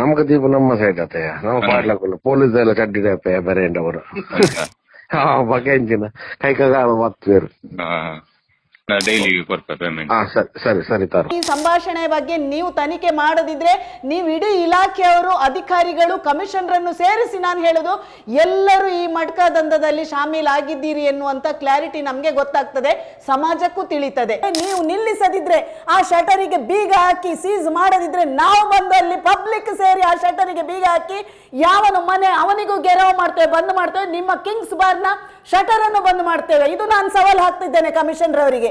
ನಮ್ಗೆ ದೀಪ ನಮ್ಮ ಸೈಡ್ ಅತ್ತೆ. ನಮ್ಮ ಪಾಡ್ಲಕ್ಕಲ್ಲ ಪೊಲೀಸ್ ಎಲ್ಲ ಚಡ್ಡಿಡಪ್ಪೆ ಬರೇಂಡವರು ಹಾ ಬಗ್ಗೆ ಎಂಚಿನ ಕೈ ಕಗಾಲ ಮತ್ತೇರು ಡೈಲಿ ಕೊಡ್ತಾರೆ ಪೇಮೆಂಟ್ ಹಾ ಸರಿ ಸರಿ ಸರಿ ತಾರು. ಈ ಸಂಭಾಷಣೆ ಬಗ್ಗೆ ನೀವು ತನಿಖೆ ಮಾಡದಿದ್ರೆ ನೀವು ಇಡೀ ಇಲಾಖೆಯವರು ಅಧಿಕಾರಿಗಳು ಕಮಿಷನರನ್ನು ಸೇರಿಸಿ ನಾನು ಹೇಳುದು ಎಲ್ಲರೂ ಈ ಮಟ್ಕಾ ದಂಧದಲ್ಲಿ ಶಾಮೀಲಾಗಿದ್ದೀರಿ ಎನ್ನುವಂತ ಕ್ಲಾರಿಟಿ ನಮಗೆ ಗೊತ್ತಾಗ್ತದೆ ಸಮಾಜಕ್ಕೂ ತಿಳಿತದೆ. ನೀವು ನಿಲ್ಲಿಸದಿದ್ರೆ ಆ ಶಟರಿಗೆ ಬೀಗ ಹಾಕಿ ಸೀಸ್ ಮಾಡದಿದ್ರೆ ನಾವು ಬಂದು ಅಲ್ಲಿ ಪಬ್ಲಿಕ್ ಸೇರಿ ಆ ಶಟರಿಗೆ ಬೀಗ ಹಾಕಿ ಯಾವನು ಮನೆ ಅವನಿಗೂ ಗೆರವು ಮಾಡ್ತೇವೆ ಬಂದ್ ಮಾಡ್ತೇವೆ ನಿಮ್ಮ ಕಿಂಗ್ಸ್ ಬಾರ್ನ ಶಟರ್ ಅನ್ನು ಬಂದ್ ಮಾಡ್ತೇವೆ. ಇದು ನಾನು ಸವಾಲು ಹಾಕ್ತಿದ್ದೇನೆ ಕಮಿಷನರ್ ಅವರಿಗೆ.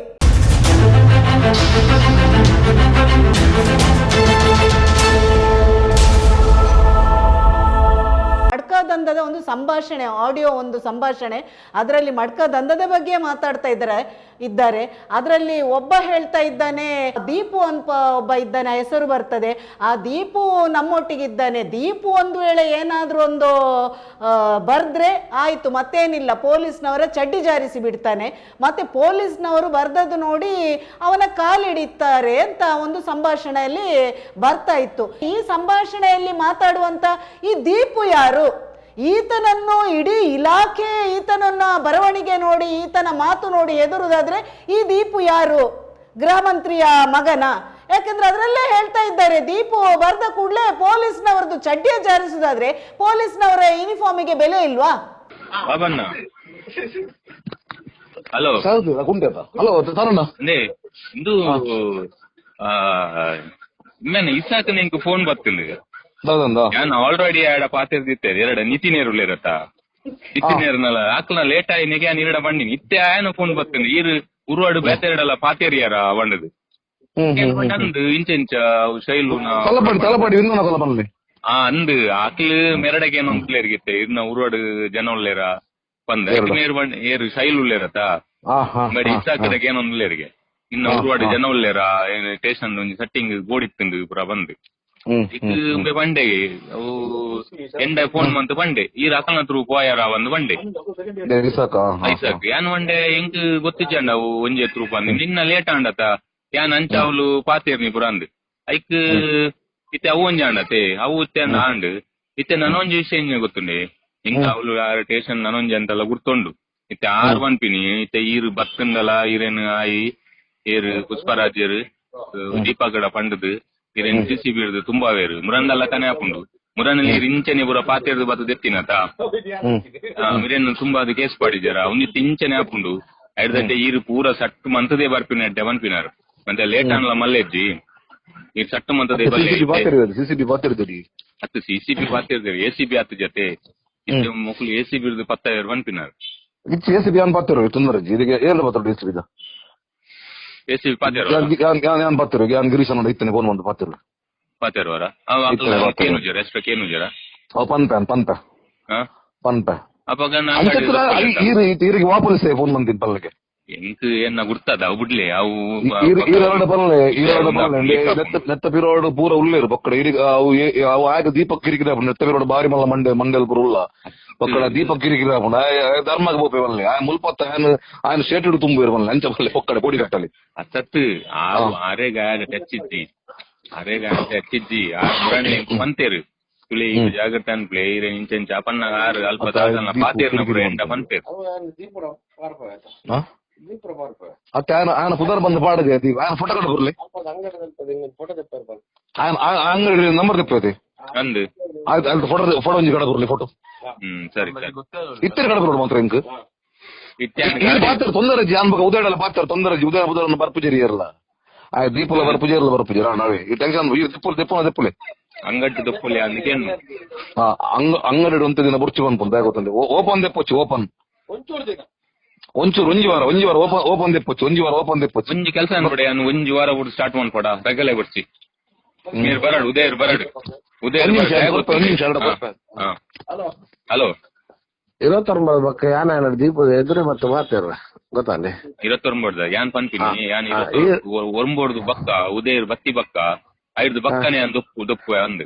ದಂಧದ ಒಂದು ಸಂಭಾಷಣೆ ಆಡಿಯೋ ಒಂದು ಸಂಭಾಷಣೆ, ಅದರಲ್ಲಿ ಮಡ್ಕ ದಂಧದ ಬಗ್ಗೆ ಮಾತಾಡ್ತಾ ಇದ್ದಾರೆ ಇದ್ದಾರೆ. ಅದರಲ್ಲಿ ಒಬ್ಬ ಹೇಳ್ತಾ ಇದ್ದಾನೆ, ದೀಪು ಅಂತ ಒಬ್ಬ ಇದ್ದಾನೆ ಹೆಸರು ಬರ್ತದೆ. ಆ ದೀಪು ನಮ್ಮೊಟ್ಟಿಗಿದ್ದಾನೆ. ದೀಪು ಒಂದು ವೇಳೆ ಏನಾದರೂ ಒಂದು ಬರೆದ್ರೆ ಆಯಿತು, ಮತ್ತೇನಿಲ್ಲ. ಪೊಲೀಸ್ನವರ ಚಡ್ಡಿ ಜಾರಿಸಿ ಬಿಡ್ತಾನೆ. ಮತ್ತೆ ಪೊಲೀಸ್ನವರು ಬರ್ದದ್ದು ನೋಡಿ ಅವನ ಕಾಲಿಡಿತಾರೆ ಅಂತ ಒಂದು ಸಂಭಾಷಣೆಯಲ್ಲಿ ಬರ್ತಾ ಇತ್ತು. ಈ ಸಂಭಾಷಣೆಯಲ್ಲಿ ಮಾತಾಡುವಂತ ಈ ದೀಪು ಯಾರು? ಈತನನ್ನು ಇಡೀ ಇಲಾಖೆ ಈತನನ್ನ ಬರವಣಿಗೆ ನೋಡಿ ಈತನ ಮಾತು ನೋಡಿ ಎದುರುದಾದ್ರೆ ಈ ದೀಪು ಯಾರು? ಗೃಹ ಮಂತ್ರಿಯ ಮಗನ. ಯಾಕಂದ್ರೆ ಅದರಲ್ಲೇ ಹೇಳ್ತಾ ಇದ್ದಾರೆ ದೀಪು ಬರೆದ ಕೂಡಲೇ ಪೊಲೀಸ್ನವರದ್ದು ಚಡ್ಡಿಯ ಜಾರಿಸುದಾದ್ರೆ ಪೊಲೀಸ್ನವರ ಯೂನಿಫಾರ್ಮಿಗೆ ಬೆಲೆ ಇಲ್ವಾ? ಬಾಬಣ್ಣ. ಹಲೋ. ಹಲೋ ತರುಣ. ಇಸಾಕ ನಿಂಗೆ ಫೋನ್ ಬರ್ತಿಲ್ಲ ಹೌದಂದ? ಆಲ್ರೆಡಿ ಆಲ್ರೆಡಿ ಆಡ ಪಾತಿರ್ದಿತ್ತೆ ಎರಡ ನಿತಿನೇರು ಇರತ್ತ? ನಿತಿನೇರ್ನಲ್ಲ ಆಕ್ಲ ಲೇಟ್ ಆಗಿ ನೆಗೆ ನೀರಡ ಬಂಡಿ. ನಿತ್ಯ ಆಯನ ಫೋನ್ ಬರ್ತೀನಿ? ಈರು ಉರುವಾಡು ಬೇತೆರಡಲ್ಲ ಪಾತೇರಿಯಾರ ಬಂಡದು ಅಂದು ಇಂಚ ಇಂಚ ಶೈಲು ತಲಪಾಡಿ ತಲಪಾಡಿ ಇನ್ನೊಂದು ತಲಪಲ್ಲಿ ಆ ಅಂದು ಆಕಲು ಮೆರಡಗೆ ಏನೋ ಇರ್ಗಿತ್ತೆ ಇನ್ನ ಉರುವಾಡು ಜನ ಉಳ್ಳೇರ ಬಂದ ನೇರು ಬಂಡ್ ಏರು ಶೈಲು ಉಳ್ಳೇರತ್ತ ಬಡಿ ಇಚ್ಚಾಕದಕ್ಕೆ ಏನೋ ಉಳ್ಳೇರಿಗೆ ಇನ್ನ ಉರುವಾಡು ಜನ ಉಳ್ಳೇರ ಸ್ಟೇಷನ್ ಒಂಜಿ ಸಟ್ಟಿಂಗ್ ಗೋಡಿತ್ತಂದು ಪುರ ಬಂದು. ಬಂಡೆ ಅವು ಎಂಡ ಫೋನ್ ಮಂತ್ ಬಂಡೆ ಈ ರಕಲ ತ್ರೂ ಪೋಯಾರ ಒಂದು ಬಂಡೆ. ಐಸಾಕ್ ಯಾನ್ ಬಂಡೆ ಎಂಕ್ ಗೊತ್ತಿಚ್ಚಂಡ ಅವು ಒಂಜೆ ಎತ್ತು ರೂಪಾಯಿ ನಿನ್ನ ಲೇಟ್ ಆಂಡತ ಯಾನ್ ಅಂಚ ಅವಳು ಪಾತೇರ್ನಿ ಪುರ ಅಂದ್. ಐಕ್ ಇತ್ತೆ ಅವು ಒಂಜಿ ಆಂಡತೆ ಅವು ಇತ್ತೆ ಅಂದ ಆಂಡ್. ಇತ್ತೆ ನನೊಂಜಿ ವಿಷಯ ಗೊತ್ತುಂಡೆ? ಇಂಕ ಅವಳು ಟೇಷನ್ ನನೊಂಜಿ ಅಂತೆಲ್ಲ ಗುರ್ತೊಂಡು. ಇತ್ತೆ ಆರ್ ಪನ್ಪಿನಿ ಇತ್ತೆ ಈರ್ ಬತ್ತಂದಲ ಈರೇನ್ ಆಯಿ ಏರ್ ಪುಷ್ಪರಾಜರು ದೀಪಗಡ ಪಂಡದು. ಇರೇನು ಸಿ ಸಿ ಬಿಡ್ದು ತುಂಬಾ ವೇರು ಮುರಂದಲ್ಲ ತಾನೆ ಹಾಕೊಂಡು. ಮುರನಲ್ಲಿ ಇಂಚನೆ ಪೂರ ಪಾತೇರ್ದು ಬತ್ತು ದೆತ್ತಿನತ ಮಿರೇನು ತುಂಬಾ ಅದು ಕೇಸ್ ಪಾಡಿದ್ಯಾರ ಒಂದಿತ್ತು ಇಂಚನೆ ಹಾಕೊಂಡು ಐಡ್ದಂತೆ ಈರು ಪೂರ ಸಟ್ಟು ಮಂತದೇ ಬರ್ಪಿನ ಅಡ್ಡೆ ಬನ್ಪಿನಾರು ಮತ್ತೆ ಲೇಟ್ ಅನ್ಲ ಮಲ್ಲೆಜ್ಜಿ. ಈ ಸಟ್ಟು ಮಂತದೇ ಬಲ್ಲೆ ಪಾತಿರ್ಬೋದು ಸಿಸಿಬಿ ಪಾತಿರ್ತೀರಿ ಹತ್ತು ಸಿ ಸಿ ಬಿ ಪಾತಿರ್ದೇವೆ ಎ ಸಿ ಬಿ ಹತ್ತು ಜೊತೆ. ಇಷ್ಟು ಮಕ್ಕಳು ಎ ಸಿ ಬಿಡ್ದು ಪತ್ತಾಯಿರು ಬನ್ಪಿನಾರು ಇಚ್ಚಿ ಎಸಿ ಬಿ ಯಾನ್ ಪಾತಿರೋ ತೊಂದರೆ ಇದಕ್ಕೆ ಏನು ಪಾತಿರೋ ಎಸಿ ಬಿದ ಎ ಸಿ ಬಿ ಪಾತಿರು ಯಾನ್ ಪಾತಿರೋ ಯಾನ್ ಗಿರೀಶ್ ನೋಡಿ ಇತ್ತನೆ ಫೋನ್ ಬಂದು ಪಾತಿರೋ ಪಾತಿರು ಅವರ? ಅವ ಪಾತಿರು. ಕೇನು ಜರ ಪಂತ ಕೇನು ಜರ ಅವ್ ಅವಾಗ ವಾಪಸ್ ಫೋನ್ ಬಂದಿದ್ ಪಲ್ಲಕ್ಕೆ ಎಂಕ್ ಏನ ಗುರ್ತದ? ಅವು ಬಿಡ್ಲಿ ಅವು ಬರಲೆ ಬರಲೆ ನೆತ್ತ ಪಿರೋಡು ಪೂರ ಉಳ್ಳೇರು ಬೊಕ್ಕಡ ಅವು ಅವು ಆಗ ದೀಪಕ್ ಕಿರಿಕಿರ ನೆತ್ತ ಪಿರೋಡು ಬಾರಿ ಮಲ್ಲ ಮಂಡೆ ಮಂಡಲ್ ಪುರ ಉಲ್ಲ. ಬೊಕ್ಕಡ ದೀಪಕ್ ಕಿರಿಕಿರ ಧರ್ಮಗ ಬೋಪೆ ಬಲ್ಲೆ ಆ ಮುಲ್ಪತ್ತ ఆయన ఆయన ಶೇಟುಡು ತುಂಬು ಇರಬಲ್ಲ ಅಂಚ ಬಲ್ಲೆ ಬೊಕ್ಕಡ ಕೊಡಿ ಕಟ್ಟಲಿ ಅಸತ್ತು ಆ ಆರೇಗ ಟಚ್ಚಿದ್ದಿ ಆರೇಗ ಟಚ್ಚಿದ್ದಿ ಆ ಮುರಣಿ ಮಂತೇರು ತುಳಿ ಜಾಗ್ರತೆ ಅನ್ಪ್ಲೆ ಇರೆ ಇಂಚೆಂಚ ಅಪನ್ನ ಆರು ಅಲ್ಪ ದಾಸನ ಪಾತೇರ್ನ ಪುರ ಎಂಡ ಮಂತೇರು ಅತ್ತೆ ఆయన ఆయన ಪುದರ್ ಬಂದು ಪಾಡದೆ ಅದಿ ఆయన ಫೋಟೋ ಕಡೆ ಬರ್ಲಿ ఆయన ಆ- ಆ ಅಂಗಡಿ ನಂಬರ್ ತೆಪ್ಪೈತಿ ಅಂದು ಆಯ್ತು ಆಯ್ತು ಫೋಟೋ ಫೋಟೋ ಒಂಜಿ ಕಡೆ ಬರ್ಲಿ ಫೋಟೋ ಹ್ಮ್ ಸರಿ ಸರಿ. ಇತ್ತರ ಕಡೆ ಬರೋಡು ಮಾತ್ರ ಇಂಕ್ ಇತ್ಯಾದಿ ಇಲ್ಲಿ ಪಾತ್ರ ತೊಂದರೆ ಅನ್ಬೇಕು. ಉದಯಡಲ್ಲ ಪಾತ್ರ ತೊಂದರೆ ಉದಯ ಉದಯ ಬರ್ಪುಜರಿ ಇರಲ್ಲ. ಆ ದೀಪಲ ಬರ್ಪುಜರಿ ಬರ್ಪುಜರ. ನಾವೇ. ಈ ಟೆನ್ಷನ್ ಈ ದಿಪ್ಪುಲು ದಿಪ್ಪಲ ದಿಪ್ಪುಲೆ ಅಂಗಡಿ ದಪ್ಪುಲಿ ಆ ಅಂಗ ಅಂಗಡಿ ಒಂತ ದಿನ ಬುರ್ಚಿ ಬಂದ್ಪುಂತ ಗೊತ್ತಂದೆ ಓಪನ್ ದೆಪ್ಪೊಚ್ಚು ಓಪನ್. ಒಂಚೂರು ಒಂಜಿ ವಾರ ಒಂಜಿ ವಾರ ಓಪನ್ ಓಪನ್ ದೆಪ್ಪೊಚ್ಚಿ ಒಂಜಿ ವಾರ ಓಪನ್ ದೆಪ್ಪೊಚ್ಚಿ ಒಂಜಿ ಕೆಲಸ ಅನ್ಬಿಡಿ ಅನ್ನು ಒಂಜಿ ವಾರ ಸ್ಟಾರ್ಟ್ ಸ್ಟಾರ್ಟ್ ಮಾಡ್ಕೊಡ. ರಗಲೆ ಬರ್ಚಿ ನೀರು ಬರಡು ಉದಯರ್ ಬರಡು. ಉದಯರ್ ಒಂದ್ ನಿಮಿಷ, ಗೊತ್ತಾ? ಒಂದ್ ನಿಮಿಷ, ಎರಡು ಬರ್ತಾ. ಹಲೋ. ಇರತ್ತೊಂಬತ್ತು ಬಕ್ಕ ಯಾನ ಏನಾದ್ರು ದೀಪದ ಎದುರು ಮತ್ತೆ ಮಾತೇರ ಗೊತ್ತಾನೆ ಇರತ್ತೊಂಬಡ್ದ ಯಾನ್ ಪನ್ಪಿನಿ ಯಾನ್ ಹಾ, ಒರಂಬೋಡ್ದು ಬಕ್ಕ ಉದಯರ್ ಬತ್ತಿ ಬಕ್ಕ ಐದು ಬಕ್ಕನೆ ಅಂದ್ ದೊಪ್ಪು ದೊಪ್ಪು ಅಂದ್.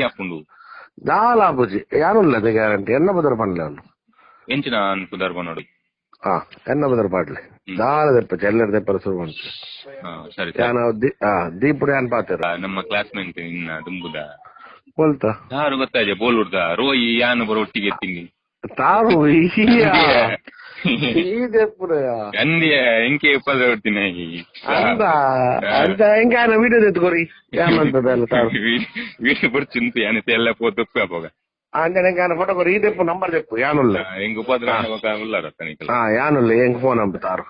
ಹಾಕೊಂಡು ನಾಲ್ ಆಪುಜಿ ಯಾನುಲ್ಲದೆ ಗ್ಯಾರಂಟಿ ಎನ್ನ ಬದಲು ಪಂಡ್ಲೆ ಅವನು? ಎಂಚಿನ ಅನ್ಕುದಾರ್ ನೋಡಿ. ಹಾ ಎನ್ನಬದರ್ ಪಾಡ್ಲೆ ದಾರ ದೆಪ್ಪ ಚೆಲ್ಲರ್ ದೆಪ್ಪ ಶುರು ಉಂಟು ಸರಿ ನಾವು ದೀಪುಡೆ ಅನ್ ನಮ್ಮ ಕ್ಲಾಸ್ಮೇಟ್ ಇನ್ನ ತುಂಬುದ ಬೋಲ್ತ? ಯಾರು ಗೊತ್ತಾಯ್ತು ಬೋಲ್ವುಡ್ದ ರೋಯಿ ಯಾನು ಬರೋ ಒಟ್ಟಿಗೆ ತಿನ್ನಿ ತಾವು ವಿಡಿಯೋ ವಿಡಿಯೋ ಎಲ್ಲ ಪೋತಪ್ಪ ಹೋಗ ಅಂಜನ ಹೆಂಗ ಫೋಟೋ ಕೊರಿ ಈ ದೆಪ್ಪು ನಂಬರ್ ದೆಪ್ಪು ಯಾನುಲ್ಲ ಎಂಗ ಉಪದ್ರ ಉಳ್ಳಾರ ತನಿಖಲ ಹಾ ಯಾನುಲ್ಲ ಹೆಂಗ್ ಫೋನ್ ನಂಬುತ್ತಾರು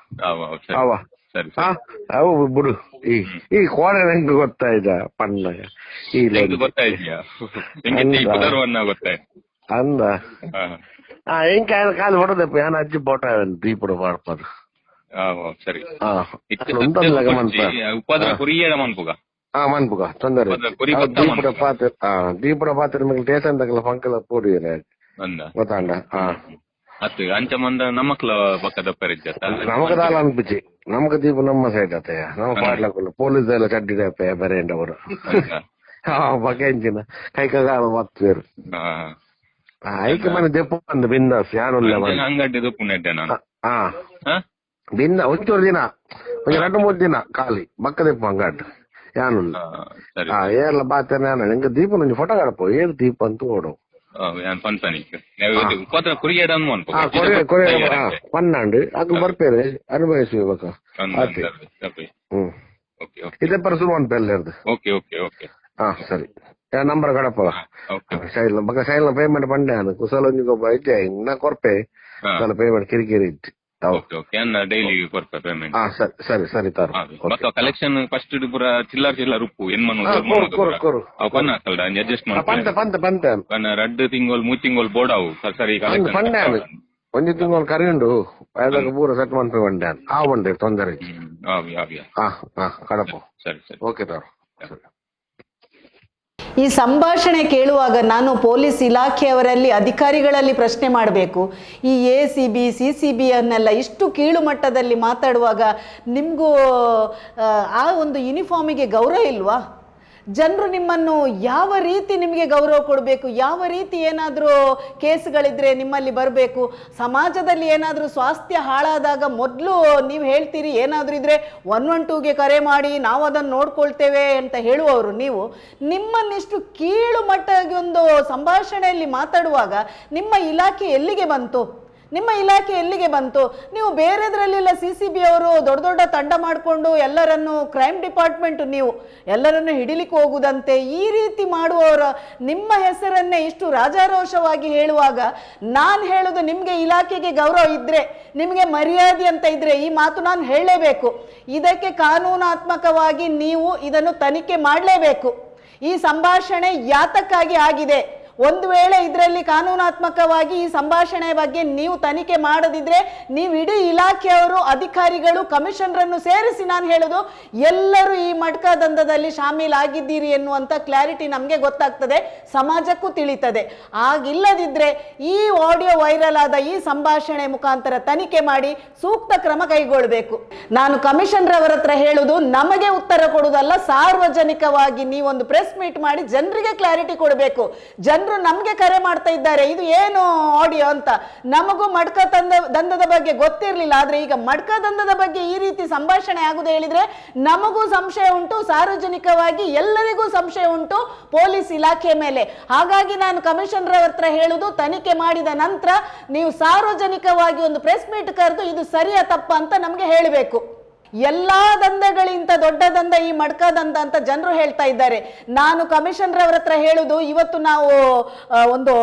ಸರಿ ಅವ ಸರಿ ಹಾ ಅವು ಬಿಡು ಈ ಈ ಕೋಣೆ ಹೆಂಗ್ ಗೊತ್ತಾಯ್ತ ಪಣ್ಣ ಈ ಎಂಗ ಗೊತ್ತಾಯ್ತಿಯಾ ಎಂಗೆ ಅಂದ. ಇಪ್ಪತ್ತಾರು ಗೊತ್ತಾಯ್ತು ಅಂದ ಹಾ ಹಾ ಹೆಂಗ್ ಕಾಲ ಕಾಲು ಹೊಡೆದಪ್ಪ ಯಾನ ಅಜ್ಜಿ ಫೋಟೋ ದೀಪುಡು ಮಾಡ್ಪಾರು ಆ, ಓ, ಸರಿ ಹಾ ಇತ್ತು ಒಂದಲ್ಲ ಗಮನ್ಪ ಉಪದ್ರ ಕುರಿಯಡ ಮನ್ಪುಗ ಹಾ ಮನ್ಪುಗ ತೊಂದರೆ ಉಪದ್ರ ಕುರಿ ಗೊತ್ತ ದೀಪುಡ ಪಾತ್ರ ಹಾ ದೀಪುಡ ಪಾತ್ರ ನಿಮಗೆ ಟೇಷನ್ ತಗಲ ಪಂಕಲ ಪೂರಿ ಅಂದ ಗೊತ್ತಾಂಡ ಹಾ ಅತ್ತು ಅಂಚ ಮಂದ ನಮ್ಮಕ್ಲ ಪಕ್ಕದ ಪರಿಚಯ ನಮಗ ದಾಲ ಅನ್ಪಿಚ್ಚಿ ನಮಗ ದೀಪ ನಮ್ಮ ಸೈಡ್ ಅತ್ತೆ ನಮ್ಮ ಪಾಡ್ಲಕ್ಕಲ್ಲ ಪೊಲೀಸ್ ಎಲ್ಲ ಚಡ್ಡಿದೆ ಅಪ್ಪ ಬರೇಂಡವರು ಹಾ ಬಗ್ಗೆ ಎಂಚಿನ ಕೈಕಾಲ ಮತ್ತೇರು ಐಕೆ ಮನೆ ದೆಪ್ಪು ಬಂದು ಬಿಂದಾಸ್ ಯಾನುಲ್ಲ ಬಂದು ಅಂಗಡಿದು ಪುಣ್ಯಡ್ಡೆ ನಾನು ಹಾ ಹಾ ಬಿಂದ ಒಂಚೂರು ದಿನ ಒಂದು ಎರಡು ಮೂರು ದಿನ ಖಾಲಿ ಬಕ್ಕ ದೆಪ್ಪು ಹಂಗಾಡ್ ಯಾನು ಏರ್ಲ ಬಾತೇನೆ ಯಾನು ಎಂಗ ದೀಪ ನಂಜಿ ಫೋಟೋ ಕಡಪು ಏರ್ ದೀಪ ಅಂತ ಓಡು ಪನ್ನಾಂಡು ಅದು ಬರ್ಪೇರೆ ಅನುಭವಿಸಬೇಕು ಇದೇ ಪರ್ಸು ಒಂದು ಬೆಲ್ಲೇರ್ದು ಓಕೆ ಓಕೆ ಓಕೆ ಹಾ ಸರಿ என் நம்பர் கிடப்பலாம் சைட்ல பக்கம் சைட்ல பேமெண்ட் பண்ணேன் குசல கொஞ்சம் ஐடியா என்ன குறப்பே அதில் payment கிரிக்கி rate okay okay daily payment ಹಾ ಸರಿ ಸರಿ ಸರಿ ತಾರು. ಮತ್ತೆ ಕಲೆಕ್ಷನ್ ಫಸ್ಟ್ ಪೂರ ಚಿಲ್ಲರ್ ಚಿಲ್ಲರ್ ಉಪ್ಪು. ಪನ್ನ ಹಾಕಲ್ಡ ಅಡ್ಜಸ್ಟ್ ಪನ್ನ ರಡ್ಡು ತಿಂಗಳು ಮೂರ್ ತಿಂಗಳು ಬೋರ್ಡ್ ಅವು. ಸರಿ ಒಂಜಿ ತಿಂಗಳು ಕರೆಯುಂಡು. ಅದಾಗ ಪೂರ ಸೆಟ್ ಮಾಡ್ಪೆ ಬಂಡೆ ಆ ಬಂಡೆ ತೊಂದರೆ. ಇಲ್ಲ. ಆವಿ ಆವಿ ಹಾ ಹಾ ಕಡಪ. ಸರಿ ಸರಿ. ಓಕೆ ತಾರು. ಸರಿ. ಈ ಸಂಭಾಷಣೆ ಕೇಳುವಾಗ ನಾನು ಪೊಲೀಸ್ ಇಲಾಖೆಯವರಲ್ಲಿ ಅಧಿಕಾರಿಗಳಲ್ಲಿ ಪ್ರಶ್ನೆ ಮಾಡಬೇಕು. ಈ A C B, C C B ಅನ್ನೆಲ್ಲ ಇಷ್ಟು ಕೀಳು ಮಟ್ಟದಲ್ಲಿ ಮಾತಾಡುವಾಗ ನಿಮಗೂ, ಆ ಒಂದು ಯೂನಿಫಾರ್ಮಿಗೆ ಗೌರವ ಇಲ್ವಾ? ಜನರು ನಿಮ್ಮನ್ನು ಯಾವ ರೀತಿ ನಿಮಗೆ ಗೌರವ ಕೊಡಬೇಕು, ಯಾವ ರೀತಿ ಏನಾದರೂ ಕೇಸ್ಗಳಿದ್ರೆ ನಿಮ್ಮಲ್ಲಿ ಬರಬೇಕು, ಸಮಾಜದಲ್ಲಿ ಏನಾದರೂ ಸ್ವಾಸ್ಥ್ಯ ಹಾಳಾದಾಗ ಮೊದಲು ನೀವು ಹೇಳ್ತೀರಿ ಏನಾದರೂ ಇದ್ರೆ ಒನ್ ಒನ್ ಟೂಗೆ ಕರೆ ಮಾಡಿ, ನಾವು ಅದನ್ನು ನೋಡ್ಕೊಳ್ತೇವೆ ಅಂತ ಹೇಳುವವರು ನೀವು, ನಿಮ್ಮನ್ನಿಷ್ಟು ಕೀಳು ಮಟ್ಟಾಗಿ ಒಂದು ಸಂಭಾಷಣೆಯಲ್ಲಿ ಮಾತಾಡುವಾಗ ನಿಮ್ಮ ಇಲಾಖೆ ಎಲ್ಲಿಗೆ ಬಂತು? ನಿಮ್ಮ ಇಲಾಖೆ ಎಲ್ಲಿಗೆ ಬಂತು? ನೀವು ಬೇರೆದ್ರಲ್ಲೆಲ್ಲ ಸಿ ಸಿ ಬಿ ಅವರು ದೊಡ್ಡ ದೊಡ್ಡ ತಂಡ ಮಾಡಿಕೊಂಡು ಎಲ್ಲರನ್ನು ಕ್ರೈಮ್ ಡಿಪಾರ್ಟ್ಮೆಂಟ್ ನೀವು ಎಲ್ಲರನ್ನು ಹಿಡಿಲಿಕ್ಕೆ ಹೋಗುದಂತೆ ಈ ರೀತಿ ಮಾಡುವವರ ನಿಮ್ಮ ಹೆಸರನ್ನೇ ಇಷ್ಟು ರಾಜಾರೋಷವಾಗಿ ಹೇಳುವಾಗ ನಾನು ಹೇಳೋದು ನಿಮಗೆ ಇಲಾಖೆಗೆ ಗೌರವ ಇದ್ದರೆ ನಿಮಗೆ ಮರ್ಯಾದೆ ಅಂತ ಇದ್ದರೆ ಈ ಮಾತು ನಾನು ಹೇಳಲೇಬೇಕು. ಇದಕ್ಕೆ ಕಾನೂನಾತ್ಮಕವಾಗಿ ನೀವು ಇದನ್ನು ತನಿಖೆ ಮಾಡಲೇಬೇಕು. ಈ ಸಂಭಾಷಣೆ ಯಾತಕ್ಕಾಗಿ ಆಗಿದೆ? ಒಂದು ವೇಳೆ ಇದರಲ್ಲಿ ಕಾನೂನಾತ್ಮಕವಾಗಿ ಈ ಸಂಭಾಷಣೆ ಬಗ್ಗೆ ನೀವು ತನಿಖೆ ಮಾಡದಿದ್ರೆ ನೀವು ಇಡೀ ಇಲಾಖೆಯವರು, ಅಧಿಕಾರಿಗಳು, ಕಮಿಷನರನ್ನು ಸೇರಿಸಿ ನಾನು ಹೇಳೋದು, ಎಲ್ಲರೂ ಈ ಮಡ್ಕ ದಂಧದಲ್ಲಿ ಶಾಮೀಲಾಗಿದ್ದೀರಿ ಎನ್ನುವಂಥ ಕ್ಲಾರಿಟಿ ನಮಗೆ ಗೊತ್ತಾಗ್ತದೆ, ಸಮಾಜಕ್ಕೂ ತಿಳಿತದೆ. ಆಗಿಲ್ಲದಿದ್ದರೆ ಈ ಆಡಿಯೋ ವೈರಲ್ ಆದ ಈ ಸಂಭಾಷಣೆ ಮುಖಾಂತರ ತನಿಖೆ ಮಾಡಿ ಸೂಕ್ತ ಕ್ರಮ ಕೈಗೊಳ್ಳಬೇಕು ನಾನು ಕಮಿಷನರ್ ಅವರ ಹತ್ರ ಹೇಳುದು, ನಮಗೆ ಉತ್ತರ ಕೊಡುವುದಲ್ಲ ಸಾರ್ವಜನಿಕವಾಗಿ ನೀವೊಂದು ಪ್ರೆಸ್ ಮೀಟ್ ಮಾಡಿ ಜನರಿಗೆ ಕ್ಲಾರಿಟಿ ಕೊಡಬೇಕು. ಜನರು ನಮಗೆ ಕರೆ ಮಾಡ್ತಾ ಇದ್ದಾರೆ. ಇದು ಏನು ಆಡಿಯೋ ಅಂತ? ನಮಗೂ ಮಡ್ಕ ತಂದ, ದಂಧದ ಬಗ್ಗೆ ಗೊತ್ತಿರಲಿಲ್ಲ. ಆದರೆ ಈಗ ಮಡ್ಕ ದಂಧದ ಬಗ್ಗೆ ಈ ರೀತಿ ಸಂಭಾಷಣೆ ಆಗುದು ಹೇಳಿದ್ರೆ ನಮಗೂ ಸಂಶಯ ಉಂಟು, ಸಾರ್ವಜನಿಕವಾಗಿ ಎಲ್ಲರಿಗೂ ಸಂಶಯ ಉಂಟು ಪೊಲೀಸ್ ಇಲಾಖೆ ಮೇಲೆ. ಹಾಗಾಗಿ ನಾನು ಕಮಿಷನರ್ ಹತ್ರ ಹೇಳುದು, ತನಿಖೆ ಮಾಡಿದ ನಂತರ ನೀವು ಸಾರ್ವಜನಿಕವಾಗಿ ಒಂದು ಪ್ರೆಸ್ ಮೀಟ್ ಕರೆದು ಇದು ಸರಿಯ ತಪ್ಪ ಅಂತ ನಮಗೆ ಹೇಳಬೇಕು. ಎಲ್ಲಾ ದಂಧೆಗಳಿಂತ, ದೊಡ್ಡ ದಂಧ, ಈ ಮಡ್ಕ ದಂಧ ಅಂತ ಜನರು ಹೇಳ್ತಾ ಇದ್ದಾರೆ. ನಾನು ಕಮಿಷನರ್ ರವರ ಹತ್ರ ಹೇಳುದು, ಇವತ್ತು ನಾವು ಒಂದು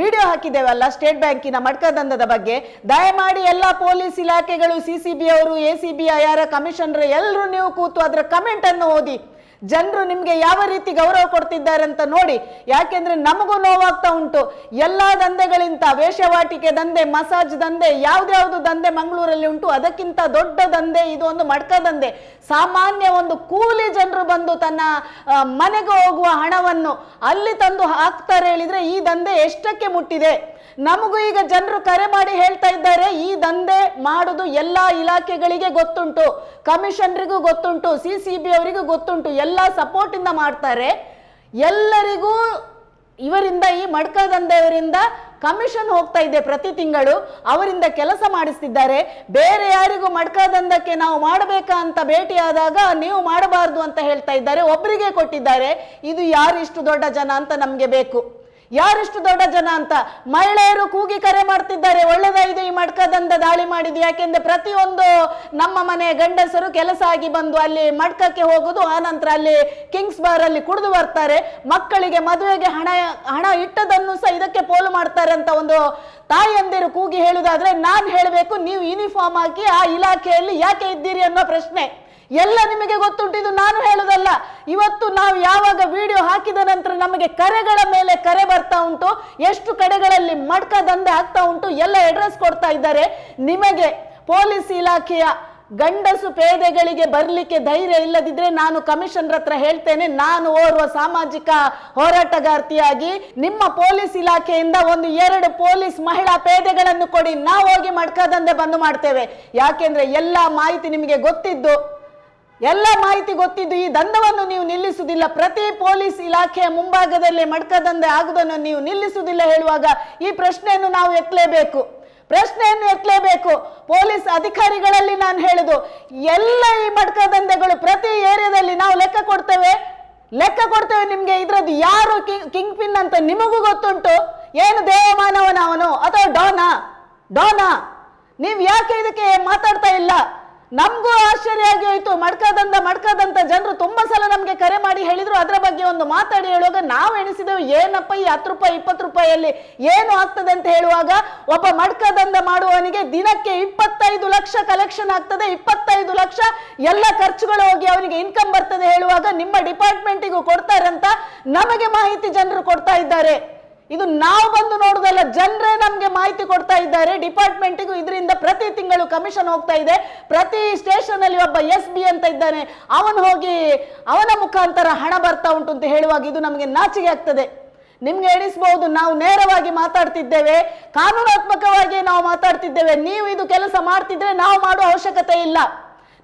ವಿಡಿಯೋ ಹಾಕಿದ್ದೇವಲ್ಲ, ಸ್ಟೇಟ್ ಬ್ಯಾಂಕಿನ ಮಡ್ಕ ದಂಧದ ಬಗ್ಗೆ. ದಯಮಾಡಿ ಎಲ್ಲ ಪೊಲೀಸ್ ಇಲಾಖೆಗಳು, ಸಿ ಸಿ ಬಿ ಅವರು, A C B R, commissioner ಎಲ್ಲರೂ ನೀವು ಕೂತು ಅದರ ಕಮೆಂಟ್ ಅನ್ನು ಓದಿ. ಜನರು ನಿಮಗೆ ಯಾವ ರೀತಿ ಗೌರವ ಕೊಡ್ತಿದ್ದಾರೆ ಅಂತ ನೋಡಿ, ಯಾಕೆಂದ್ರೆ ನಮಗೂ ನೋವಾಗ್ತಾ ಉಂಟು. ಎಲ್ಲ ದಂಧೆಗಳಿಂತ, ವೇಷವಾಟಿಕೆ ದಂಧೆ, ಮಸಾಜ್ ದಂಧೆ, ಯಾವ್ದ್ಯಾವ್ದು ದಂಧೆ ಮಂಗಳೂರಲ್ಲಿ ಉಂಟು, ಅದಕ್ಕಿಂತ ದೊಡ್ಡ ದಂಧೆ, ಇದು ಒಂದು ಮಡ್ಕ ದಂಧೆ. ಸಾಮಾನ್ಯ ಒಂದು ಕೂಲಿ ಜನರು ಬಂದು ತನ್ನ ಮನೆಗೆ ಹೋಗುವ ಹಣವನ್ನು ಅಲ್ಲಿ ತಂದು ಹಾಕ್ತಾರೆ ಹೇಳಿದ್ರೆ ಈ ದಂಧೆ ಎಷ್ಟಕ್ಕೆ ಮುಟ್ಟಿದೆ? ನಮಗೂ ಈಗ ಜನರು ಕರೆ ಮಾಡಿ ಹೇಳ್ತಾ ಇದ್ದಾರೆ, ಈ ದಂಧೆ ಮಾಡುದು ಎಲ್ಲಾ ಇಲಾಖೆಗಳಿಗೆ ಗೊತ್ತುಂಟು, ಕಮಿಷನರಿಗೂ ಗೊತ್ತುಂಟು, ಸಿ ಸಿ ಬಿ ಅವರಿಗೂ ಗೊತ್ತುಂಟು, ಎಲ್ಲ ಸಪೋರ್ಟ್ ಇಂದ ಮಾಡ್ತಾರೆ. ಎಲ್ಲರಿಗೂ ಇವರಿಂದ ಈ ಮಡ್ಕ ದಂಧೆಯವರಿಂದ ಕಮಿಷನ್ ಹೋಗ್ತಾ ಇದೆ ಪ್ರತಿ ತಿಂಗಳು, ಅವರಿಂದ ಕೆಲಸ ಮಾಡಿಸ್ತಿದ್ದಾರೆ. ಬೇರೆ ಯಾರಿಗೂ ಮಡ್ಕದಂದಕ್ಕೆ ನಾವು ಮಾಡಬೇಕಾ ಅಂತ ಭೇಟಿಯಾದಾಗ ನೀವು ಮಾಡಬಾರ್ದು ಅಂತ ಹೇಳ್ತಾ ಇದ್ದಾರೆ ಒಬ್ಬರಿಗೆ ಕೊಟ್ಟಿದ್ದಾರೆ, ಇದು ಯಾರು ಇಷ್ಟು ದೊಡ್ಡ ಜನ ಅಂತ ನಮಗೆ ಬೇಕು. ಯಾರಿಷ್ಟು ದೊಡ್ಡ ಜನ ಅಂತ ಮಹಿಳೆಯರು ಕೂಗಿ ಕರೆ ಮಾಡ್ತಿದ್ದಾರೆ. ಒಳ್ಳೆದಾಯ್ತು ಈ ಮಡ್ಕದಂದ ದಾಳಿ ಮಾಡಿದ್ದು? ಯಾಕೆಂದ್ರೆ ಪ್ರತಿಯೊಂದು ನಮ್ಮ ಮನೆ ಗಂಡಸರು ಕೆಲಸ ಆಗಿ ಬಂದು ಅಲ್ಲಿ ಮಡ್ಕಕ್ಕೆ ಹೋಗುದು ಆನಂತರ ಅಲ್ಲಿ ಕಿಂಗ್ಸ್ ಬಾರ್ ಅಲ್ಲಿ ಕುಡಿದು ಬರ್ತಾರೆ. ಮಕ್ಕಳಿಗೆ ಮದುವೆಗೆ ಹಣ ಹಣ ಇಟ್ಟದನ್ನು ಸಹ ಇದಕ್ಕೆ ಪೋಲು ಮಾಡ್ತಾರೆ ಅಂತ ಒಂದು ತಾಯಿಯಂದಿರು ಕೂಗಿ ಹೇಳುದಾದ್ರೆ, ನಾನ್ ಹೇಳಬೇಕು, ನೀವು ಯೂನಿಫಾರ್ಮ್ ಹಾಕಿ ಆ ಇಲಾಖೆಯಲ್ಲಿ ಯಾಕೆ ಇದ್ದೀರಿ ಅನ್ನೋ ಪ್ರಶ್ನೆ. ಎಲ್ಲ ನಿಮಗೆ ಗೊತ್ತುಂಟು ನಾನು ಹೇಳುದಲ್ಲ. ಇವತ್ತು ನಾವು ಯಾವಾಗ ವಿಡಿಯೋ ಹಾಕಿದ ನಂತರ ನಮಗೆ ಕರೆಗಳ ಮೇಲೆ ಕರೆ ಬರ್ತಾ ಉಂಟು, ಎಷ್ಟು ಕಡೆಗಳಲ್ಲಿ ಮಡ್ಕ ದಂಧೆ ಆಗ್ತಾ ಉಂಟು, ಎಲ್ಲ ಅಡ್ರೆಸ್ ಕೊಡ್ತಾ ಇದ್ದಾರೆ. ನಿಮಗೆ ಪೊಲೀಸ್ ಇಲಾಖೆಯ ಗಂಡಸು ಪೇದೆಗಳಿಗೆ ಬರಲಿಕ್ಕೆ ಧೈರ್ಯ ಇಲ್ಲದಿದ್ರೆ ನಾನು ಕಮಿಷನರ್ ಹತ್ರ ಹೇಳ್ತೇನೆ, ನಾನು ಓರ್ವ ಸಾಮಾಜಿಕ ಹೋರಾಟಗಾರ್ತಿಯಾಗಿ, ನಿಮ್ಮ ಪೊಲೀಸ್ ಇಲಾಖೆಯಿಂದ ಒಂದು ಎರಡು ಪೊಲೀಸ್ ಮಹಿಳಾ ಪೇದೆಗಳನ್ನು ಕೊಡಿ, ನಾವು ಹೋಗಿ ಮಡ್ಕದಂದೆ ಬಂದು ಮಾಡ್ತೇವೆ. ಯಾಕೆಂದ್ರೆ ಎಲ್ಲ ಮಾಹಿತಿ ನಿಮಗೆ ಗೊತ್ತಿದ್ದು. ಎಲ್ಲ ಮಾಹಿತಿ ಗೊತ್ತಿದ್ದು ಈ ದಂಧವನ್ನು ನೀವು ನಿಲ್ಲಿಸುವುದಿಲ್ಲ. ಪ್ರತಿ ಪೊಲೀಸ್ ಇಲಾಖೆಯ ಮುಂಭಾಗದಲ್ಲಿ ಮಡ್ಕದಂದೆ ಆಗುವುದನ್ನು ನೀವು ನಿಲ್ಲಿಸುವುದಿಲ್ಲ. ಹೇಳುವಾಗ ಈ ಪ್ರಶ್ನೆಯನ್ನು ನಾವು ಎತ್ತಲೇಬೇಕು. ಪ್ರಶ್ನೆಯನ್ನು ಎತ್ತಲೇಬೇಕು. ಪೊಲೀಸ್ ಅಧಿಕಾರಿಗಳಲ್ಲಿ ನಾನು ಹೇಳುದು, ಎಲ್ಲ ಈ ಮಡ್ಕದಂಧೆಗಳು ಪ್ರತಿ ಏರಿಯಾದಲ್ಲಿ ನಾವು ಲೆಕ್ಕ ಕೊಡ್ತೇವೆ. ಲೆಕ್ಕ ಕೊಡ್ತೇವೆ ನಿಮ್ಗೆ. ಇದರದ್ದು ಯಾರು ಕಿಂಗ್ ಪಿನ್ ಅಂತ ನಿಮಗೂ ಗೊತ್ತುಂಟು. ಏನು ದೇವಮಾನವನ ಅವನು ಅಥವಾ ಡೋನಾ? ಡೋನಾ? ನೀವು ಯಾಕೆ ಇದಕ್ಕೆ ಮಾತಾಡ್ತಾ ಇಲ್ಲ? ನಮಗೂ ಆಶ್ಚರ್ಯ ಆಗಿ ಹೋಯ್ತು. ಮಡ್ಕದಂತ ಮಡ್ಕದಂತ ಜನರು ತುಂಬಾ ಸಲ ನಮಗೆ ಕರೆ ಮಾಡಿ ಹೇಳಿದ್ರು. ಅದರ ಬಗ್ಗೆ ಒಂದು ಮಾತಾಡಿ ಹೇಳುವಾಗ ನಾವು ಎಣಿಸಿದೆವು, ಏನಪ್ಪ ಈ ಹತ್ತು ರೂಪಾಯಿ, ಇಪ್ಪತ್ತು ರೂಪಾಯಿಯಲ್ಲಿ ಏನು ಆಗ್ತದೆ ಅಂತ ಹೇಳುವಾಗ ಒಬ್ಬ ಮಡ್ಕದಂದ ಮಾಡುವವನಿಗೆ ದಿನಕ್ಕೆ ಇಪ್ಪತ್ತೈದು ಲಕ್ಷ ಕಲೆಕ್ಷನ್ ಆಗ್ತದೆ. ಇಪ್ಪತ್ತೈದು ಲಕ್ಷ ಎಲ್ಲ ಖರ್ಚುಗಳು ಹೋಗಿ ಅವನಿಗೆ ಇನ್ಕಮ್ ಬರ್ತದೆ ಹೇಳುವಾಗ ನಿಮ್ಮ ಡಿಪಾರ್ಟ್ಮೆಂಟಿಗೂ ಕೊಡ್ತಾರೆ ಅಂತ ನಮಗೆ ಮಾಹಿತಿ ಜನರು ಕೊಡ್ತಾ ಇದ್ದಾರೆ. ಇದು ನಾವು ಬಂದು ನೋಡುದಲ್ಲ, ಜನರೇ ನಮಗೆ ಮಾಹಿತಿ ಕೊಡ್ತಾ ಇದ್ದಾರೆ. ಡಿಪಾರ್ಟ್ಮೆಂಟಿಗೂ ಇದರಿಂದ ಪ್ರತಿ ತಿಂಗಳು ಕಮಿಷನ್ ಹೋಗ್ತಾ ಇದೆ. ಪ್ರತಿ ಸ್ಟೇಷನ್ ಅಲ್ಲಿ ಒಬ್ಬ ಎಸ್ ಬಿ ಅಂತ ಇದ್ದಾನೆ. ಅವನು ಹೋಗಿ ಅವನ ಮುಖಾಂತರ ಹಣ ಬರ್ತಾ ಉಂಟು ಅಂತ ಹೇಳುವಾಗ ಇದು ನಮಗೆ ನಾಚಿಕೆ ಆಗ್ತದೆ. ನಿಮ್ಗೆ ಎಣಿಸಬಹುದು ನಾವು ನೇರವಾಗಿ ಮಾತಾಡ್ತಿದ್ದೇವೆ. ಕಾನೂನಾತ್ಮಕವಾಗಿ ನಾವು ಮಾತಾಡ್ತಿದ್ದೇವೆ. ನೀವು ಇದು ಕೆಲಸ ಮಾಡ್ತಿದ್ರೆ ನಾವು ಮಾಡುವ ಅವಶ್ಯಕತೆ ಇಲ್ಲ.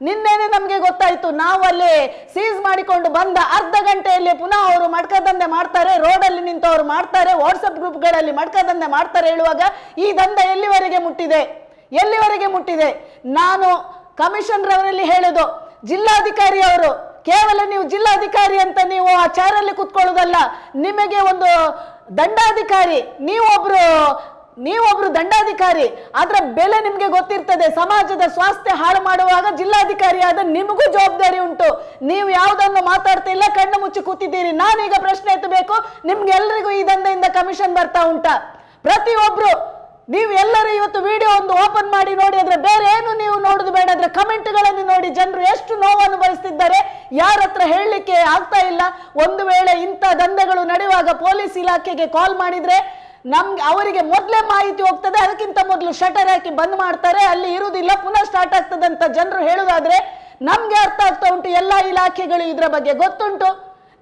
ನಿನ್ನೆನೆ ನಮಗೆ ಗೊತ್ತಾಯ್ತು ನಾವು ಅಲ್ಲಿ ಸೀಸ್ ಮಾಡಿಕೊಂಡು ಬಂದ ಅರ್ಧ ಗಂಟೆಯಲ್ಲಿ ಪುನಃ ಅವರು ಮಡ್ಕದಂಧೆ ಮಾಡ್ತಾರೆ, ರೋಡಲ್ಲಿ ನಿಂತವರು ಮಾಡ್ತಾರೆ ವಾಟ್ಸಪ್ ಗ್ರೂಪ್ಗಳಲ್ಲಿ ಮಡ್ಕದಂಧೆ ಮಾಡ್ತಾರೆ ಹೇಳುವಾಗ ಈ ದಂಧೆ ಎಲ್ಲಿವರೆಗೆ ಮುಟ್ಟಿದೆ? ಎಲ್ಲಿವರೆಗೆ ಮುಟ್ಟಿದೆ? ನಾನು ಕಮಿಷನ್ ರವರಲ್ಲಿ ಹೇಳುದು, ಜಿಲ್ಲಾಧಿಕಾರಿ ಅವರು, ಕೇವಲ ನೀವು ಜಿಲ್ಲಾಧಿಕಾರಿ ಅಂತ ನೀವು ಆ ಚಾರಲ್ಲಿ ಕುತ್ಕೊಳ್ಳೋದಲ್ಲ, ನಿಮಗೆ ಒಂದು ದಂಡಾಧಿಕಾರಿ, ನೀವೊಬ್ರು ನೀವೊಬ್ರು ದಂಡಾಧಿಕಾರಿ, ಅದರ ಬೆಲೆ ನಿಮಗೆ ಗೊತ್ತಿರ್ತದೆ. ಸಮಾಜದ ಸ್ವಾಸ್ಥ್ಯ ಹಾಳು ಮಾಡುವಾಗ ಜಿಲ್ಲಾಧಿಕಾರಿ ಆದ ನಿಮಗೂ ಜವಾಬ್ದಾರಿ ಉಂಟು. ನೀವು ಯಾವುದನ್ನು ಮಾತಾಡ್ತಾ ಇಲ್ಲ, ಕಣ್ಣು ಮುಚ್ಚಿ ಕೂತಿದ್ದೀರಿ. ನಾನೀಗ ಪ್ರಶ್ನೆ ಎತ್ತಬೇಕು. ನಿಮ್ಗೆ ಎಲ್ರಿಗೂ ಈ ದಂಧೆಯಿಂದ ಕಮಿಷನ್ ಬರ್ತಾ ಉಂಟಾ? ಪ್ರತಿಯೊಬ್ರು, ನೀವು ಎಲ್ಲರೂ ಇವತ್ತು ವಿಡಿಯೋ ಒಂದು ಓಪನ್ ಮಾಡಿ ನೋಡಿ ಅದ್ರ ಬೇರೆ ಏನು ನೀವು ನೋಡುದು ಬೇಡ. ಅದ್ರ ಕಮೆಂಟ್ಗಳನ್ನು ನೋಡಿ, ಜನರು ಎಷ್ಟು ನೋವನ್ನು ಅನುಭವಿಸ್ತಿದ್ದಾರೆ ಯಾರ ಹತ್ರ ಹೇಳಲಿಕ್ಕೆ ಆಗ್ತಾ ಇಲ್ಲ. ಒಂದು ವೇಳೆ ಇಂಥ ದಂಧೆಗಳು ನಡೆಯುವಾಗ ಪೊಲೀಸ್ ಇಲಾಖೆಗೆ ಕಾಲ್ ಮಾಡಿದ್ರೆ ನಮ್ಗೆ ಅವರಿಗೆ ಮೊದಲೇ ಮಾಹಿತಿ ಹೋಗ್ತದೆ, ಅದಕ್ಕಿಂತ ಮೊದಲು ಶಟರ್ ಹಾಕಿ ಬಂದ್ ಮಾಡ್ತಾರೆ, ಅಲ್ಲಿ ಇರುವುದಿಲ್ಲ, ಪುನಃ ಸ್ಟಾರ್ಟ್ ಆಗ್ತದೆ ಅಂತ ಜನರು ಹೇಳುದಾದ್ರೆ ನಮ್ಗೆ ಅರ್ಥ ಆಗ್ತಾ ಉಂಟು, ಎಲ್ಲ ಇಲಾಖೆಗಳು ಇದರ ಬಗ್ಗೆ ಗೊತ್ತುಂಟು.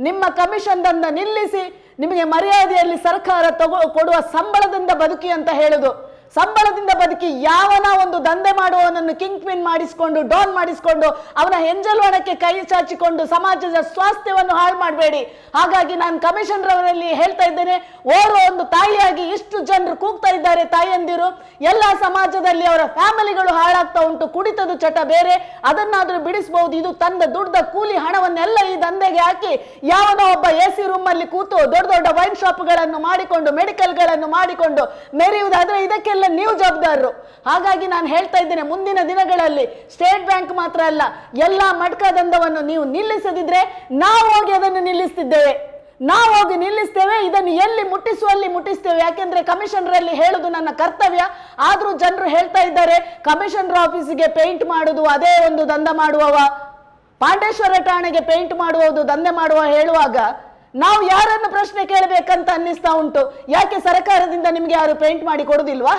ನಿಮ್ಮ ಕಮಿಷನ್ ದಂದ ನಿಲ್ಲಿಸಿ, ನಿಮಗೆ ಮರ್ಯಾದೆಯಲ್ಲಿ ಸರ್ಕಾರ ತಗೋ, ಕೊಡುವ ಸಂಬಳದಿಂದ ಬದುಕಿ ಅಂತ ಹೇಳುದು. ಸಂಬಳದಿಂದ ಬದುಕಿ ಯಾವನ ಒಂದು ದಂಧೆ ಮಾಡುವವನನ್ನು ಕಿಂಗ್ ಪಿನ್ ಮಾಡಿಸಿಕೊಂಡು, ಡೋನ್ ಮಾಡಿಸಿಕೊಂಡು, ಅವನ ಹೆಂಜಲ್ವಣಕ್ಕೆ ಕೈ ಚಾಚಿಕೊಂಡು ಸಮಾಜದ ಸ್ವಾಸ್ಥ್ಯವನ್ನು ಹಾಳು ಮಾಡಬೇಡಿ. ಹಾಗಾಗಿ ನಾನು ಕಮಿಷನ್ ರವರಲ್ಲಿ ಹೇಳ್ತಾ ಇದ್ದೇನೆ, ಓರ್ವ ಒಂದು ತಾಯಿಯಾಗಿ ಇಷ್ಟು ಜನರು ಕೂಗ್ತಾ ಇದ್ದಾರೆ ತಾಯಿಯಂದಿರು ಎಲ್ಲ ಸಮಾಜದಲ್ಲಿ ಅವರ ಫ್ಯಾಮಿಲಿಗಳು ಹಾಳಾಗ್ತಾ ಉಂಟು ಕುಡಿತದ ಚಟ ಬೇರೆ. ಅದನ್ನಾದ್ರೂ ಬಿಡಿಸಬಹುದು, ಇದು ತಂದ ದುಡ್ಡ ಕೂಲಿ ಹಣವನ್ನೆಲ್ಲ ಈ ದಂಧೆಗೆ ಹಾಕಿ ಯಾವನೋ ಒಬ್ಬ ಎ ಸಿ ರೂಮ್ ಅಲ್ಲಿ ಕೂತು ದೊಡ್ಡ ದೊಡ್ಡ ವೈನ್ ಶಾಪ್ಗಳನ್ನು ಮಾಡಿಕೊಂಡು, ಮೆಡಿಕಲ್ಗಳನ್ನು ಮಾಡಿಕೊಂಡು ಮೆರೆಯುವುದಾದ್ರೆ ಇದಕ್ಕೆಲ್ಲ ನೀವು ಜವಾಬ್ದಾರರು. ಹಾಗಾಗಿ ನಾನು ಹೇಳ್ತಾ ಇದ್ದೇನೆ, ಮುಂದಿನ ದಿನಗಳಲ್ಲಿ ಸ್ಟೇಟ್ ಬ್ಯಾಂಕ್ ಮಾತ್ರ ಅಲ್ಲ, ಎಲ್ಲ ಮಟ್ಕ ದಂಧವನ್ನು ನೀವು ನಿಲ್ಲಿಸದಿದ್ರೆ ನಾವು ಹೋಗಿ ಅದನ್ನು ನಿಲ್ಲಿಸ್ತಿದ್ದೇವೆ. ನಾವು ಹೋಗಿ ನಿಲ್ಲಿಸ್ತೇವೆ, ಇದನ್ನು ಎಲ್ಲಿ ಮುಟ್ಟಿಸುವಲ್ಲಿ ಮುಟ್ಟಿಸ್ತೇವೆ. ಯಾಕೆಂದ್ರೆ ಕಮಿಷನರ್ ಅಲ್ಲಿ ಹೇಳುದು ನನ್ನ ಕರ್ತವ್ಯ. ಆದ್ರೂ ಜನರು ಹೇಳ್ತಾ ಇದ್ದಾರೆ, ಕಮಿಷನರ್ ಆಫೀಸಿಗೆ ಪೇಂಟ್ ಮಾಡುದು, ಅದೇ ಒಂದು ದಂಧ ಮಾಡುವವ. ಪಾಂಡೇಶ್ವರ ಠಾಣೆಗೆ ಪೇಂಟ್ ಮಾಡುವುದು, ದಂಧೆ ಮಾಡುವ ಹೇಳುವಾಗ ನಾವು ಯಾರನ್ನು ಪ್ರಶ್ನೆ ಕೇಳಬೇಕಂತ ಅನ್ನಿಸ್ತಾ ಉಂಟು. ಯಾಕೆ ಸರ್ಕಾರದಿಂದ ನಿಮ್ಗೆ ಯಾರು ಪೇಂಟ್ ಮಾಡಿ ಕೊಡುದಿಲ್ವಾ?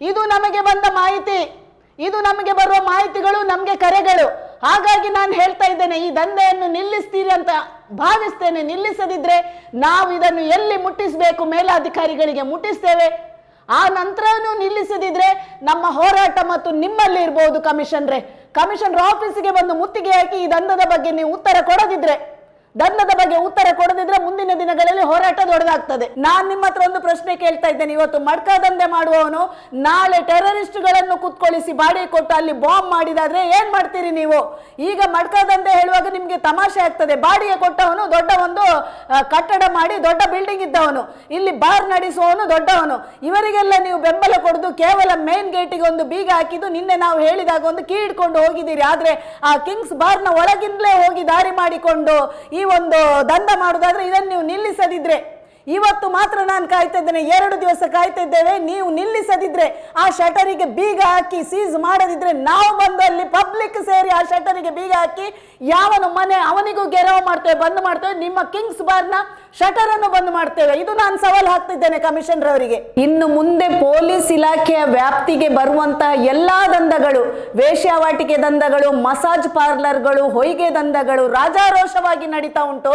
ಇದು ನಮಗೆ ಬಂದ ಮಾಹಿತಿ. ಇದು ನಮಗೆ ಬರುವ ಮಾಹಿತಿಗಳು, ನಮಗೆ ಕರೆಗಳು. ಹಾಗಾಗಿ ನಾನು ಹೇಳ್ತಾ ಇದ್ದೇನೆ, ಈ ದಂಧೆಯನ್ನು ನಿಲ್ಲಿಸ್ತೀರಿ ಅಂತ ಭಾವಿಸ್ತೇನೆ. ನಿಲ್ಲಿಸದಿದ್ರೆ ನಾವು ಇದನ್ನು ಎಲ್ಲಿ ಮುಟ್ಟಿಸಬೇಕು? ಮೇಲಾಧಿಕಾರಿಗಳಿಗೆ ಮುಟ್ಟಿಸ್ತೇವೆ. ಆ ನಂತರನೂ ನಿಲ್ಲಿಸದಿದ್ರೆ ನಮ್ಮ ಹೋರಾಟ ಮತ್ತು ನಿಮ್ಮಲ್ಲಿ ಇರಬಹುದು ಕಮಿಷನ್ರೆ. ಕಮಿಷನರ್ ಆಫೀಸಿಗೆ ಬಂದು ಮುತ್ತಿಗೆ ಹಾಕಿ ಈ ದಂಧದ ಬಗ್ಗೆ ನೀವು ಉತ್ತರ ಕೊಡದಿದ್ರೆ. ದಂಧದ ಬಗ್ಗೆ ಉತ್ತರ ಕೊಡದಿದ್ರೆ ಮುಂದಿನ ದಿನಗಳಲ್ಲಿ ಹೋರಾಟ ದೊಡ್ಡದಾಗ್ತದೆ. ನಾನು ನಿಮ್ಮ ಹತ್ರ ಒಂದು ಪ್ರಶ್ನೆ ಕೇಳ್ತಾ ಇದ್ದೇನೆ. ಇವತ್ತು ಮಡ್ಕ ದಂಧೆ ಮಾಡುವವನು ನಾಳೆ ಟೆರರಿಸ್ಟ್ಗಳನ್ನು ಕುತ್ಕೊಳಿಸಿ ಬಾಡಿಗೆ ಕೊಟ್ಟು ಅಲ್ಲಿ ಬಾಂಬ್ ಮಾಡಿದಾದ್ರೆ ಏನ್ ಮಾಡ್ತೀರಿ ನೀವು? ಈಗ ಮಡ್ಕ ದಂಧೆ ಹೇಳುವಾಗ ನಿಮ್ಗೆ ತಮಾಷೆ ಆಗ್ತದೆ. ಬಾಡಿಗೆ ಕೊಟ್ಟವನು ದೊಡ್ಡ ಒಂದು ಕಟ್ಟಡ ಮಾಡಿ ದೊಡ್ಡ ಬಿಲ್ಡಿಂಗ್ ಇದ್ದವನು. ಇಲ್ಲಿ ಬಾರ್ ನಡೆಸುವವನು ದೊಡ್ಡವನು. ಇವರಿಗೆಲ್ಲ ನೀವು ಬೆಂಬಲ ಕೊಡುದು ಕೇವಲ ಮೇನ್ ಗೇಟಿಗೆ ಒಂದು ಬೀಗ ಹಾಕಿದ್ದು ನಿನ್ನೆ ನಾವು ಹೇಳಿದಾಗ ಒಂದು ಕೀ ಇಡ್ಕೊಂಡು ಹೋಗಿದ್ದೀರಿ. ಆದ್ರೆ ಆ ಕಿಂಗ್ಸ್ ಬಾರ್ನ ಒಳಗಿಂದಲೇ ಹೋಗಿ ದಾರಿ ಮಾಡಿಕೊಂಡು ಈ ಒಂದು ದಂಧ ಮಾಡುವುದಾದ್ರೆ ಇದನ್ನು ನೀವು ನಿಲ್ಲಿಸದಿದ್ರೆ ಇವತ್ತು ಮಾತ್ರ ನಾನು ಕಾಯ್ತಾ ಇದ್ದೇನೆ, ಎರಡು ದಿವಸ ಕಾಯ್ತಾ ಇದ್ದೇವೆ. ನೀವು ನಿಲ್ಲಿಸದಿದ್ರೆ, ಆ ಶಟರಿಗೆ ಬೀಗ ಹಾಕಿ ಸೀಸ್ ಮಾಡದಿದ್ರೆ ನಾವು ಬಂದು ಅಲ್ಲಿ ಪಬ್ಲಿಕ್ ಸೇರಿ ಆ ಶಟರಿಗೆ ಬೀಗ ಹಾಕಿ, ಯಾವನು ಮನೆ ಅವನಿಗೂ ಗೆರವು ಮಾಡ್ತೇವೆ, ಬಂದ್ ಮಾಡ್ತೇವೆ. ನಿಮ್ಮ ಕಿಂಗ್ಸ್ ಬಾರ್ನ ಶಟರ್ ಅನ್ನು ಬಂದ್ ಮಾಡ್ತೇವೆ. ಇದು ನಾನು ಸವಾಲು ಹಾಕ್ತಿದ್ದೇನೆ ಕಮಿಷನರ್ ಅವರಿಗೆ. ಇನ್ನು ಮುಂದೆ ಪೊಲೀಸ್ ಇಲಾಖೆಯ ವ್ಯಾಪ್ತಿಗೆ ಬರುವಂತಹ ಎಲ್ಲಾ ದಂಧಗಳು ವೇಶ್ಯಾವಾಟಿಕೆ ದಂಧಗಳು, ಮಸಾಜ್ ಪಾರ್ಲರ್ಗಳು, ಹೊಯ್ಗೆ ದಂಧಗಳು, ರಾಜಾರೋಷವಾಗಿ ನಡೀತಾ ಉಂಟು.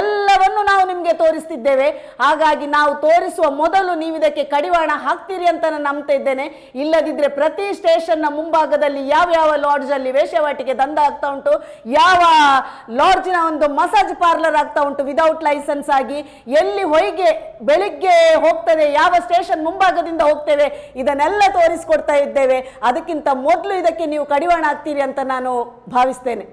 ಎಲ್ಲವನ್ನು ನಾವು ನಿಮಗೆ ತೋರಿಸ್ತಿದ್ದೇವೆ. ಹಾಗಾಗಿ ನಾವು ತೋರಿಸುವ ಮೊದಲು ನೀವು ಇದಕ್ಕೆ ಕಡಿವಾಣ ಹಾಕ್ತೀರಿ ಅಂತ ನಾನು ನಂಬ್ತಾ ಇದ್ದೇನೆ. ಇಲ್ಲದಿದ್ದರೆ ಪ್ರತಿ ಸ್ಟೇಷನ್ನ ಮುಂಭಾಗದಲ್ಲಿ ಯಾವ ಯಾವ ಲಾಡ್ಜ್ ಅಲ್ಲಿ ವೇಶ್ಯಾವಾಟಿಕೆ ದಂಧ ಆಗ್ತಾ ಉಂಟು, ಯಾವ ಲಾಡ್ಜಿನ ಒಂದು ಮಸಾಜ್ ಪಾರ್ಲರ್ ಆಗ್ತಾ ಉಂಟು ವಿದೌಟ್ ಲೈಸೆನ್ಸ್ ಆಗಿ, ಎಲ್ಲಿ ಹೊಯ್ಗೆ ಬೆಳಿಗ್ಗೆ ಹೋಗ್ತದೆ, ಯಾವ ಸ್ಟೇಷನ್ ಮುಂಭಾಗದಿಂದ ಹೋಗ್ತೇವೆ, ಇದನ್ನೆಲ್ಲ ತೋರಿಸಿಕೊಡ್ತಾ ಇದ್ದೇವೆ. ಅದಕ್ಕಿಂತ ಮೊದಲು ಇದಕ್ಕೆ ನೀವು ಕಡಿವಾಣ ಹಾಕ್ತೀರಿ ಅಂತ ನಾನು ಭಾವಿಸ್ತೇನೆ.